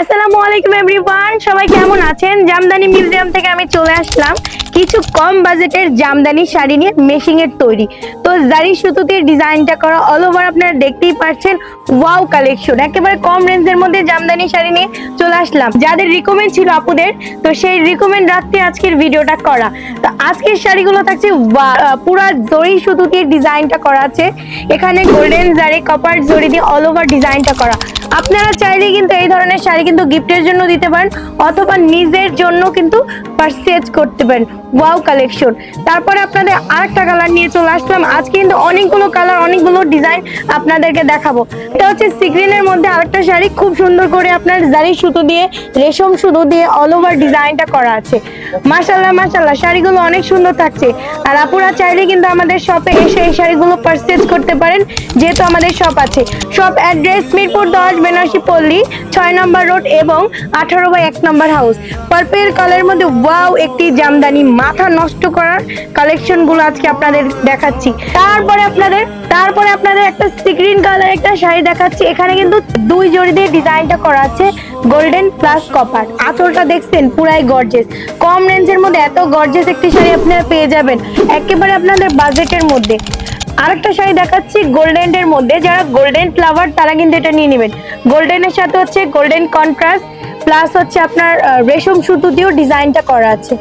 আসসালামু আলাইকুম এভরিওয়ান, সবাই কেমন আছেন? জামদানি মিউজিয়াম থেকে আমি চলে আসলাম। কিছু কম বাজেটের জামদানি শাড়ি নিয়ে মেশিং এর তৈরি। তো জারি সুতোতে ডিজাইনটা করা অল ওভার আপনারা দেখতেই পাচ্ছেন ওয়াও কালেকশন একেবারে কম রেঞ্জের মধ্যে জামদানি শাড়ি নিয়ে চলে আসলাম। যাদের রিকমেন্ড ছিল আপুদের, তো সেই রিকমেন্ড রাখতে আজকের ভিডিওটা করা। তো আজকের শাড়িগুলো থাকছে পুরা জরি সুতো দিয়ে ডিজাইনটা করা আছে। এখানে গোল্ডেন জারি কপার জরি দিয়ে অল ওভার ডিজাইনটা করা। আপনারা চাইলে কিন্তু এই ধরনের শাড়ি কিন্তু গিফটের জন্য দিতে পারেন, অথবা নিজের জন্য কিন্তু পারচেজ করতে পারেন। ওয়াও কালেকশন তারপরে আপনাদের আরেকটা কালার নিয়ে চলে আসলাম। আজকে কিন্তু অনেকগুলো কালার অনেকগুলো ডিজাইন আপনাদেরকে দেখাবো। এটা হচ্ছে সিগ্রিনের মধ্যে আরেকটা শাড়ি। খুব সুন্দর করে আপনার জারি সুতো দিয়ে, রেশম সুতো দিয়ে অল ওভার ডিজাইনটা করা আছে। মাশাল্লাহ মাশাল্লাহ শাড়িগুলো অনেক সুন্দর থাকছে। আর আপুরা চাইলে কিন্তু আমাদের শপে এসে এই শাড়িগুলো পারচেজ করতে পারেন, যেহেতু আমাদের শপ আছে। শপ অ্যাড্রেস মিরপুর দশ বেনারসি পল্লী, ছয় নম্বর রোড এবং আঠারো বাই এক নম্বর হাউস পার্পেল কালারের মধ্যে ওয়াও একটি জামদানি মাথা নষ্ট করার কালেকশনগুলো আজকে আপনাদের দেখাচ্ছি। তারপরে আপনাদের তারপরে আপনাদের একটা স্ক্রিন কালার একটা শাড়ি দেখাচ্ছি। এখানে কিন্তু দুই জড়ি দিয়ে ডিজাইনটা করা আছে গোল্ডেন প্লাস কপার আঁচলটা দেখছেন, পুরাই গর্জেস কম রেঞ্জের মধ্যে এত গর্জেস একটি শাড়ি আপনারা পেয়ে যাবেন, একেবারে আপনাদের বাজেটের মধ্যে। আরেকটা শাড়ি দেখাচ্ছি গোল্ডেন এর মধ্যে। যারা গোল্ডেন ফ্লাওয়ার তারা কিন্তু এটা নিয়ে নেবেন। গোল্ডেনের সাথে হচ্ছে গোল্ডেন কন্ট্রাস্ট প্লাস হচ্ছে আপনার রেশম সুতো দিয়েও ডিজাইনটা করা আছে।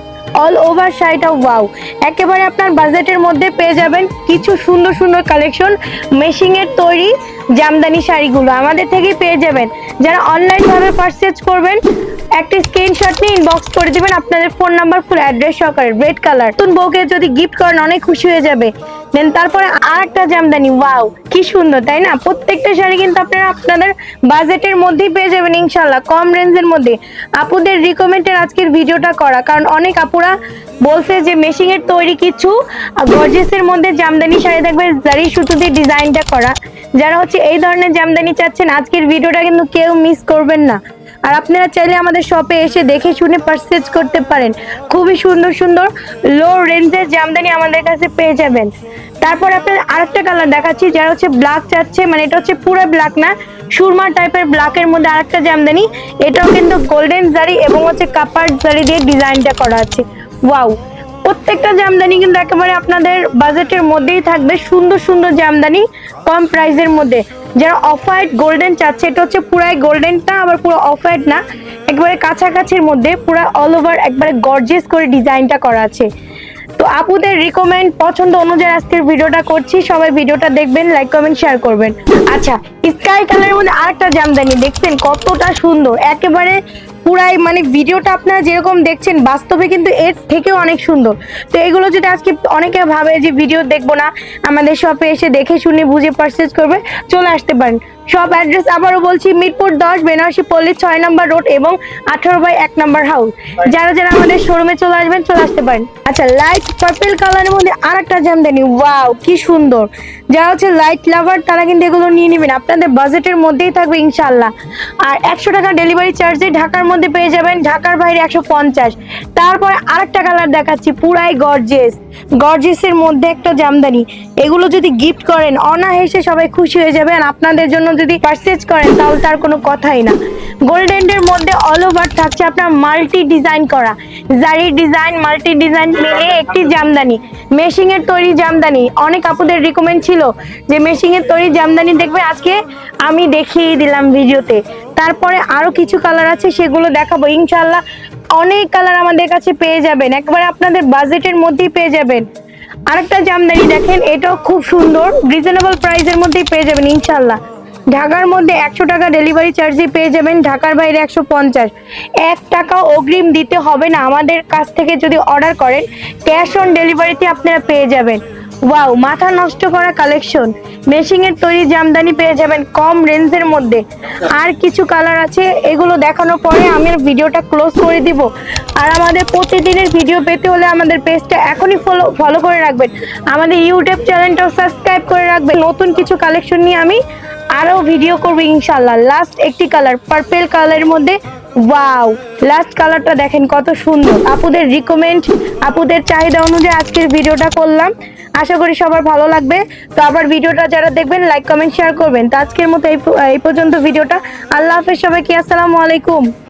অল ওভার শাড়িটা ওয়াও একেবারে আপনার বাজেটের মধ্যে পেয়ে যাবেন কিছু সুন্দর সুন্দর কালেকশন মেশিংয়ের তৈরি জামদানি শাড়িগুলো। আমাদের থেকেই পেয়ে যাবেন। যারা অনলাইনভাবে পারচেজ করবেন, একটা স্ক্রিনশট নিয়ে ইনবক্স করে দিবেন আপনাদের ফোন নাম্বার ফুল অ্যাড্রেস সহকারে রেড কালার নতুন বউকে যদি গিফট করেন, অনেক খুশি হয়ে যাবে। দেন তারপরে আর একটা জামদানি ওয়াও কি সুন্দর, তাই না? প্রত্যেকটা শাড়ি কিন্তু আপনারা আপনাদের বাজেটের মধ্যেই পেয়ে যাবেন ইনশাল্লাহ কম রেঞ্জের মধ্যে। আপুদের রিকমেন্ডের আজকের ভিডিওটা করা, কারণ অনেক আপুরা বলছে যে মেশিং এর তৈরি কিছু গর্জেসের মধ্যে জামদানি শাড়ি থাকবে জারি সুতো দিয়ে ডিজাইনটা করা। যারা হচ্ছে এই ধরনের জামদানি চাচ্ছেন, আজকের ভিডিওটা কিন্তু কেউ মিস করবেন না। আর আপনারা চাইলে আমাদের শপে এসে দেখে শুনে পারচেজ করতে পারেন। খুবই সুন্দর সুন্দর লো রেঞ্জের জামদানি আমাদের কাছে পেয়ে যাবেন। তারপর আপনাদের আরেকটা কালার দেখাচ্ছি, যারা হচ্ছে ব্ল্যাক চাচ্ছে মানে এটা হচ্ছে পুরো ব্ল্যাক না, সুরমা টাইপের ব্ল্যাকের মধ্যে আরেকটা জামদানি। এটাও কিন্তু গোল্ডেন জারি এবং হচ্ছে কাপার জারি দিয়ে ডিজাইনটা করা আছে। ওয়াও প্রত্যেকটা জামদানি কিন্তু একেবারে আপনাদের বাজেটের মধ্যেই থাকবে, সুন্দর সুন্দর জামদানি, কম প্রাইসের মধ্যে। যারা অফ হোয়াইট গোল্ডেন চাচ্ছে, এটা হচ্ছে পুরাই গোল্ডেনটা, আবার পুরো অফ হোয়াইট না, একবারে কাছাকাছির মধ্যে, পুরো অল ওভার একবারে গর্জিয়াস করে ডিজাইনটা করা আছে। তো আপুদের রিকমেন্ড পছন্দ অনুযায়ী আজকের ভিডিওটা করছি, সবাই ভিডিওটা দেখবেন লাইক কমেন্ট শেয়ার করবেন। আচ্ছা স্কাই কালারের মধ্যে আরেকটা জামদানি, দেখছেন কতটা সুন্দর, একেবারে পুরাই মানে ভিডিওটা আপনারা যেরকম দেখছেন, বাস্তবে কিন্তু এর থেকেও অনেক সুন্দর। তো এগুলো যদি আজকে অনেকে ভাবে যে ভিডিও দেখব না, আমাদের শপে এসে দেখে শুনে বুঝে পারচেজ করবে, চলে আসতে পারেন। সব অ্যাড্রেস আবারও বলছি, মিরপুর দশ, বেনারসি পল্লী ছয় নম্বর রোড এবং আঠারো বাই এক নম্বর হাউস যারা যারা আমাদের শোরুমে চলে আসবেন, চলে আসতে পারেন। আচ্ছা লাইট পার্পেল কালারের মধ্যে আর একটা জামদানি ওয়াও কি সুন্দর। যারা হচ্ছে লাইট লাভার তারা কিন্তু এগুলো নিয়ে নেবেন। আপনাদের বাজেটের মধ্যেই থাকবে ইনশাল্লাহ আর একশো টাকা ডেলিভারি চার্জে ঢাকার মধ্যে পেয়ে যাবেন ঢাকার বাইরে একশো পঞ্চাশ। তারপরে আরেকটা কালার দেখাচ্ছি, পুরাই গর্জেস গর্জেসের মধ্যে একটা জামদানি। এগুলো যদি গিফট করেন, অনায়াসে সবাই খুশি হয়ে যাবেন আপনাদের জন্য যদি পারচেজ করেন, তাহলে তার কোনো কথাই না। গোল্ডেনের মধ্যে অল ওভার থাকছে আপনার মাল্টি ডিজাইন করা। জারি ডিজাইন মাল্টি ডিজাইন মিলে একটি জামদানি। মেশিং এর তৈরি জামদানি। অনেক আপুদের রিকমেন্ড ছিল যে মেশিং এর তৈরি জামদানি দেখবে। আজকে আমি দেখিয়ে দিলাম ভিডিওতে তারপরে আরও কিছু কালার আছে, সেগুলো দেখাবো। ইনশাল্লাহ অনেক কালার আমাদের কাছে পেয়ে যাবেন। একবারে আপনাদের বাজেটের মধ্যেই পেয়ে যাবেন। আরেকটা জামদানি দেখেন, এটাও খুব সুন্দর। রিজনেবল প্রাইসের মধ্যেই পেয়ে যাবেন ইনশাল্লাহ ঢাকার মধ্যে একশো টাকা ডেলিভারি চার্জে পেয়ে যাবেন, ঢাকার বাইরে একশো পঞ্চাশ। এক টাকা অগ্রিম দিতে হবে না। আমাদের কাছ থেকে যদি অর্ডার করেন ক্যাশ অন ডেলিভারিতে আপনারা পেয়ে যাবেন। ওয়াও মাথা নষ্ট করা কালেকশন মেশিং এর তৈরি জামদানি পেয়ে যাবেন কম রেঞ্জের মধ্যে। আর কিছু কালার আছে, এগুলো দেখানোর পরে আমি ভিডিওটা ক্লোজ করে দিব। আর আমাদের প্রতিদিনের ভিডিও পেতে হলে আমাদের পেজটা এখনই ফলো ফলো করে রাখবেন। আমাদের ইউটিউব চ্যানেলটাও সাবস্ক্রাইব করে রাখবেন। নতুন কিছু কালেকশন নিয়ে আমি আরও ভিডিও করব ইনশাল্লাহ লাস্ট একটি কালার পার্পেল কালারের মধ্যে ওয়াও লাস্ট কালারটা দেখেন কত সুন্দর। আপুদের রিকমেন্ড আপুদের চাহিদা অনুযায়ী আজকের ভিডিওটা করলাম। আশা করি সবার ভালো লাগবে। তো আবার ভিডিওটা যারা দেখবেন লাইক কমেন্ট শেয়ার করবেন। তো আজকের মতো এই পর্যন্ত ভিডিওটা। আল্লাহ হাফেজ সবাইকে, আসসালামু আলাইকুম।